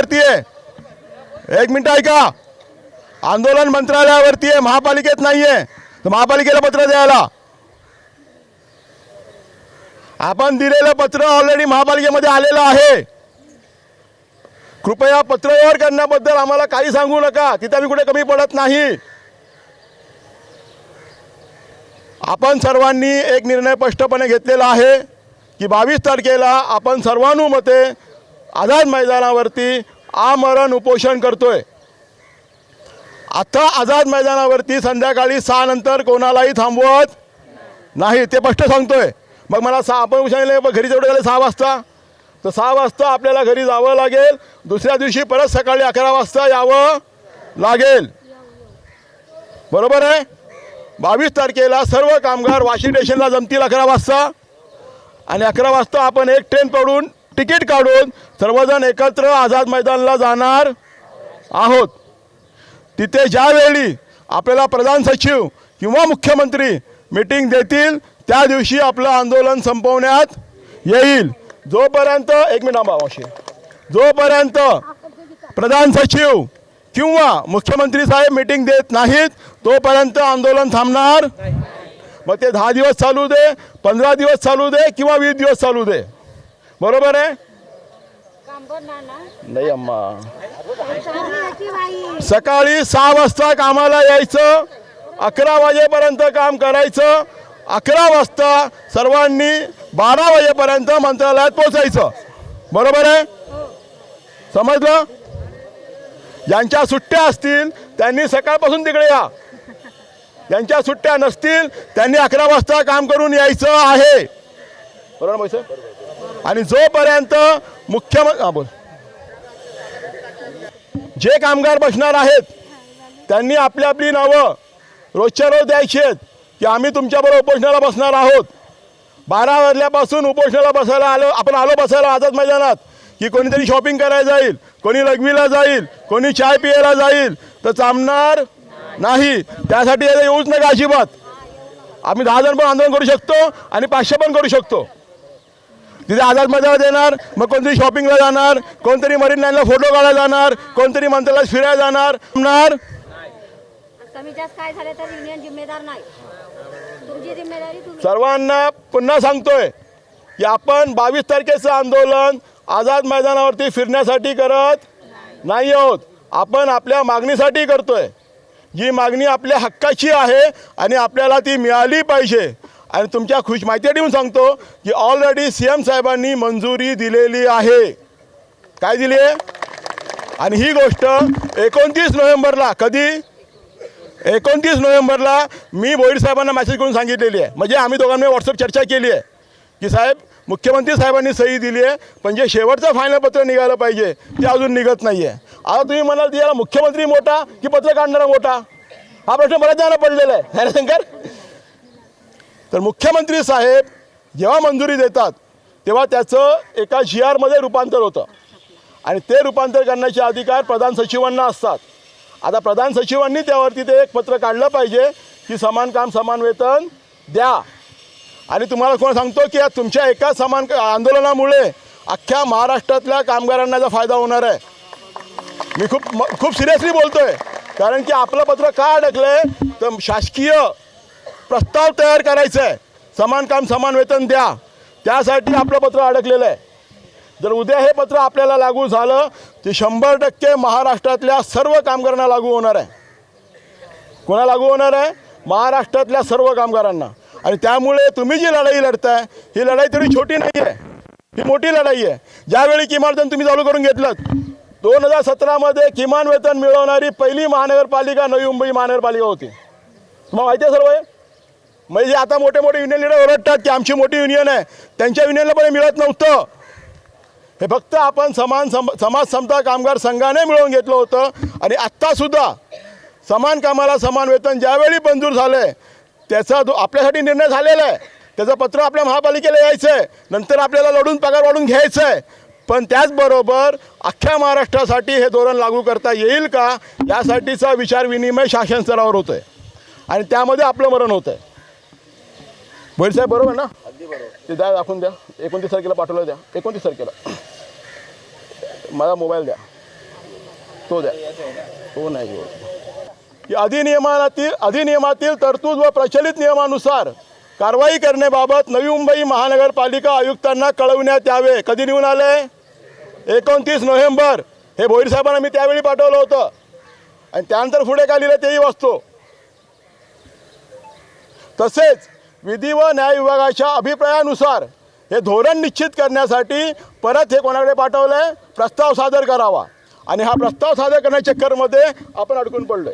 मंत्रालयावरती आहे. एक मिनिट ऐका. आंदोलन मंत्रालयावरती आहे महापालिकेत नाही आहे तर महापालिकेला पत्र द्यायला. आपण दिलेलं पत्र ऑलरेडी महापालिकेमध्ये आलेलं आहे. कृपया पत्रव्यवहार करण्याबद्दल आम्हाला काही सांगू नका तिथे आम्ही कुठे कमी पडत नाही. आपण सर्वांनी एक निर्णय स्पष्टपणे घेतलेला आहे की बावीस तारखेला आपण सर्वानुमते आझाद मैदानावरती आमरण उपोषण करतोय. आता आझाद मैदानावरती संध्याकाळी सहा नंतर कोणालाही थांबवत नाही ते स्पष्ट सांगतोय. मग मला सहा आपण सांगितलं घरी जेवढे झाले सहा वाजता. तर सहा वाजता आपल्याला घरी जावं लागेल. दुसऱ्या दिवशी परत सकाळी अकरा वाजता यावं लागेल. बरोबर आहे? बावीस तारखेला सर्व कामगार वाशिम स्टेशनला जमतील अकरा वाजता. आणि अकरा वाजता आपण एक ट्रेन पडून तिकीट काढून सर्वजण एकत्र आझाद मैदानला जाणार आहोत. तिथे ज्यावेळी आपल्याला प्रधान सचिव किंवा मुख्यमंत्री मीटिंग देतील त्या दिवशी आपलं आंदोलन संपवण्यात येईल. जोपर्यंत एक मिनिट मावशी. जोपर्यंत प्रधान सचिव किंवा मुख्यमंत्री साहेब मीटिंग देत नाहीत तोपर्यंत आंदोलन थांबणार मग ते दहा दिवस चालू दे पंधरा दिवस चालू दे किंवा वीस दिवस चालू दे. बरोबर आहे? नाही अम्मा. सकाळी सहा वाजता कामाला यायचं अकरा वाजेपर्यंत काम करायचं अकरा वाजता सर्वांनी बारा वाजेपर्यंत मंत्रालयात पोचायचं बरोबर आहे? समजलं? ज्यांच्या सुट्ट्या असतील त्यांनी सकाळपासून तिकडे या. ज्यांच्या सुट्ट्या नसतील त्यांनी अकरा वाजता काम करून यायचं आहे. बरोबर पैसे आणि जोपर्यंत मुख्यमंत्री हां बोल. जे कामगार बसणार आहेत त्यांनी आपली आपली नावं रोजच्या रोज द्यायची आहेत की आम्ही तुमच्याबरोबर उपोषणाला बसणार आहोत. बारा वाजल्यापासून उपोषणाला बसायला आलो आपण आलो बसायला आझाद मैदानात की कोणीतरी शॉपिंग करायला जाईल कोणी लघवीला जाईल कोणी चाय पियाला जाईल तर चांबणार नाही. त्यासाठी याला येऊच नका अजिबात. आम्ही दहा जण पण आंदोलन करू शकतो आणि पाचशे पण करू शकतो. तिथे आझाद मैदानात येणार मग कोणतरी शॉपिंगला जाणार कोणतरी मरीन लाईनला फोटो काढायला जाणार कोणतरी मंत्रालयात फिरायला जाणार. जाणार कमी जास्त काय झालं तर युनियन जिम्मेदार नाही. तुमची जिम्मेदारी तुम्ही. सर्वांना पुन्हा सांगतोय की आपण बावीस तारखेचं आंदोलन आझाद मैदानावरती फिरण्यासाठी करत नाही आहोत. आपण आपल्या मागणीसाठी करतोय. जी मागणी आपल्या हक्काची आहे आणि आपल्याला ती मिळाली पाहिजे. आणि तुमच्या खुश माहिती देऊन सांगतो की ऑलरेडी सी एम साहेबांनी मंजुरी दिलेली आहे. काय दिली आहे? आणि ही गोष्ट एकोणतीस नोव्हेंबरला कधी? एकोणतीस नोव्हेंबरला मी भोईर साहेबांना मेसेज करून सांगितलेली आहे. म्हणजे आम्ही दोघांनी व्हॉट्सअप चर्चा केली आहे. की साहेब मुख्यमंत्री साहेबांनी सही दिली आहे पण जे शेवटचं फायनल पत्र निघालं पाहिजे ते अजून निघत नाही आहे आता तुम्ही म्हणाल याला मुख्यमंत्री मोठा की पत्र काढणारा मोठा? हा प्रश्न बऱ्याच जणांना पडलेला आहे. है शंकर? तर मुख्यमंत्री साहेब जेव्हा मंजुरी देतात तेव्हा त्याचं एका जी आरमध्ये रूपांतर होतं. आणि ते रूपांतर करण्याचे अधिकार प्रधान सचिवांना असतात. आता प्रधान सचिवांनी त्यावरती ते एक पत्र काढलं पाहिजे की समान काम समान वेतन द्या. आणि तुम्हाला कोण सांगतो की या तुमच्या एका समान आंदोलनामुळे अख्ख्या महाराष्ट्रातल्या कामगारांना याचा फायदा होणार आहे? मी खूप म- खूप सिरियसली बोलतोय. कारण की आपलं पत्र का आहे तर शासकीय प्रस्ताव तयार करायचा आहे. समान काम समान वेतन द्या. त्यासाठी आपलं पत्र अडकलेलं आहे. जर उद्या हे पत्र आपल्याला लागू झालं ते शंभर टक्के महाराष्ट्रातल्या सर्व कामगारांना लागू होणार आहे. कोणा लागू होणार आहे? महाराष्ट्रातल्या सर्व कामगारांना. आणि त्यामुळे तुम्ही जी लढाई लढताय ही लढाई तरी छोटी नाही आहे ही मोठी लढाई आहे. ज्यावेळी किमान तुम्ही चालू करून घेतलं दोन हजार सतरामध्ये किमान वेतन मिळवणारी पहिली महानगरपालिका नवी मुंबई महानगरपालिका होती. तुम्हाला माहिती आहे सर्व हे? म्हणजे आता मोठे मोठे युनियन लिडर ओरडतात की आमची मोठी युनियन आहे. त्यांच्या युनियनला पण मिळत नव्हतं. हे फक्त आपण समान सम समाज समता कामगार संघाने मिळवून घेतलं होतं. आणि आत्तासुद्धा समान कामाला समान वेतन ज्यावेळी मंजूर झालं आहे त्याचा जो आपल्यासाठी निर्णय झालेला आहे. त्याचं पत्र आपल्या महापालिकेला यायचं आहे नंतर आपल्याला लढून पगार वाढून घ्यायचं आहे पण त्याचबरोबर अख्ख्या महाराष्ट्रासाठी हे धोरण लागू करता येईल का? यासाठीचा विचार विनिमय शासन स्तरावर होतो आहे आणि त्यामध्ये आपलं मरण होतं आहे भोईर साहेब बरोबर ना? ते द्या दाखवून द्या. एकोणतीस तारखेला पाठवलं द्या. एकोणतीस तारखेला. माझा मोबाईल द्या. तो द्या. तो नाही अधिनियमातील अधिनियमातील तरतूद व प्रचलित नियमानुसार कारवाई करण्याबाबत नवी मुंबई महानगरपालिका आयुक्तांना कळविण्यात यावे. कधी निघून आले? एकोणतीस नोव्हेंबर. हे भोईर साहेबांना मी त्यावेळी पाठवलं होतं. आणि त्यानंतर पुढे काय लिहिलं तेही वाचतो. तसेच विधी व न्याय विभागाच्या अभिप्रायानुसार हे धोरण निश्चित करण्यासाठी परत हे कोणाकडे पाठवलं आहे प्रस्ताव सादर करावा. आणि हा प्रस्ताव सादर करण्याच्या चक्करमध्ये आपण अडकून पडलो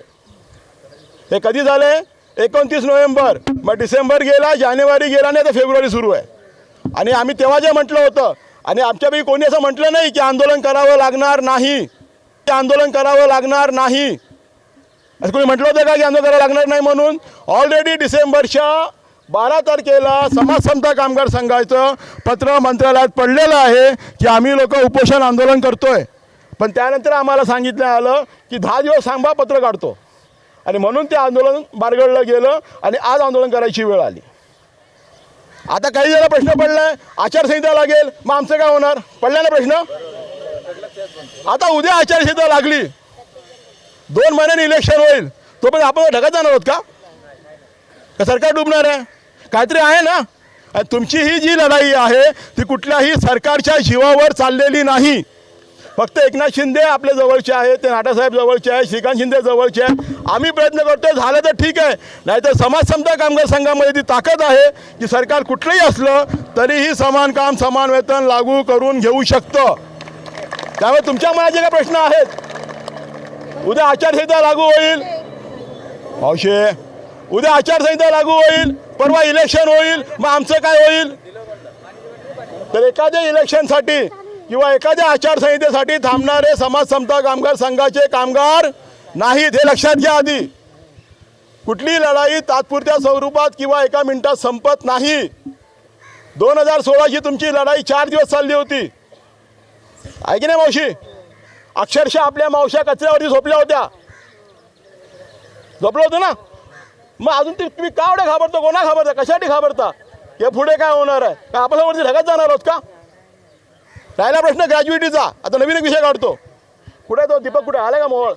हे कधी झाले एकोणतीस नोव्हेंबर. मग डिसेंबर गेला जानेवारी गेला नाही तर फेब्रुवारी सुरू आहे. आणि आम्ही तेव्हा जे म्हटलं होतं आणि आमच्यापैकी कोणी असं म्हटलं नाही की आंदोलन करावं लागणार नाही. ते आंदोलन करावं लागणार नाही. असं कोणी म्हटलं होतं का की आंदोलन करावं लागणार नाही म्हणून? ऑलरेडी डिसेंबरच्या बारा तारखेला समाजसमता कामगार संघाचं पत्र मंत्रालयात पडलेलं आहे की आम्ही लोक उपोषण आंदोलन करतोय. पण त्यानंतर आम्हाला सांगितलं आलं की दहा दिवस थांबा पत्र काढतो. आणि म्हणून ते आंदोलन बारगडलं गेलं आणि आज आंदोलन करायची वेळ आली. आता काही जरा प्रश्न पडलाय आचारसंहिता लागेल मग आमचं काय होणार? पडला ना प्रश्न? आता उद्या आचारसंहिता लागली. दोन महिन्यांनी इलेक्शन होईल. तोपर्यंत आपण ढकत जाणार आहोत का सरकार डुबणार आहे? काहीतरी आहे ना? तुमची ही जी लढाई आहे ती कुठल्याही सरकारच्या जीवावर चाललेली नाही. फक्त एकनाथ शिंदे आपल्या जवळचे आहेत ते नाटासाहेब जवळचे आहे श्रीकांत शिंदे जवळचे आहे. आम्ही प्रयत्न करतो झालं तर ठीक आहे. नाहीतर समाज समता कामगार संघामध्ये ती ताकद आहे की सरकार कुठलंही असलं तरीही समान काम समान वेतन लागू करून घेऊ शकतं. त्यामुळे तुमच्या मनात जे काही प्रश्न आहेत उद्या आचारसंहिता लागू होईल. मावशे उद्या आचारसंहिता लागू होईल. परवा इलेक्शन होईल मग आमचं काय होईल? तर एखाद्या इलेक्शनसाठी किंवा एखाद्या आचारसंहितेसाठी थांबणारे समाज समता कामगार संघाचे कामगार नाहीत हे लक्षात घ्या आधी. कुठली लढाई तात्पुरत्या स्वरूपात किंवा एका मिनिटात संपत नाही. दोन हजार सोळाची तुमची लढाई चार दिवस चालली होती. आहे की नाही मावशी? अक्षरशः आपल्या मावश्या कचऱ्यावरती झोपल्या होत्या. झोपलं होतं ना? मग अजून ते तुम्ही का एवढे घाबरता? कोणा घाबरता? कशासाठी घाबरता? हे पुढे काय होणार आहे? का आपल्यावरती ढगात जाणार आहोत का? राहिला प्रश्न ग्रॅज्युएटीचा आता नवीन एक विषय काढतो. कुठे तो? दीपक कुठे? आला का मोहळ?